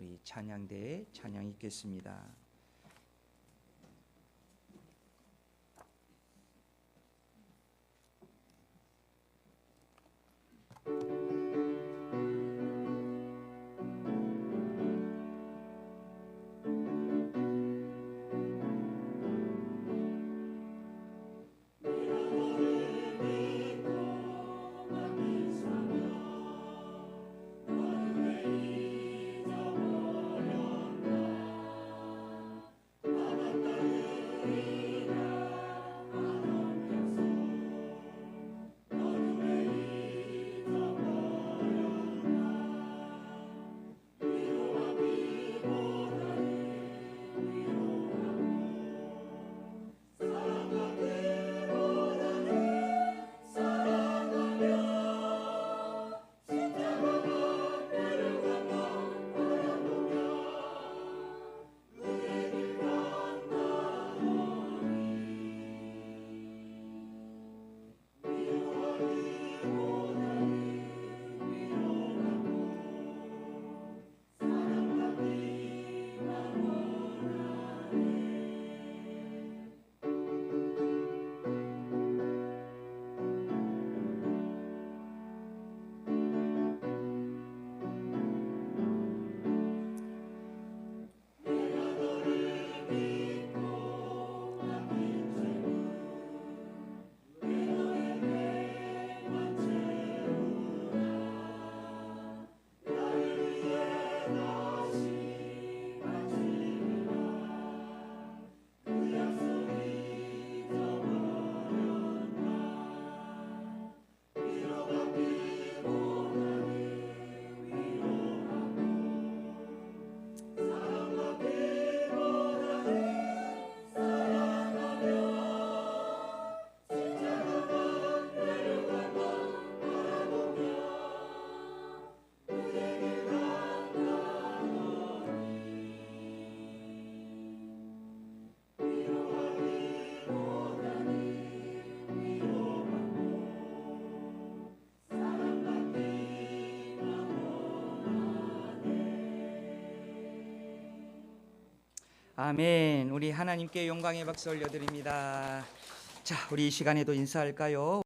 우리 찬양대에 찬양 있겠습니다. 아멘. 우리 하나님께 영광의 박수 올려드립니다. 자, 우리 이 시간에도 인사할까요?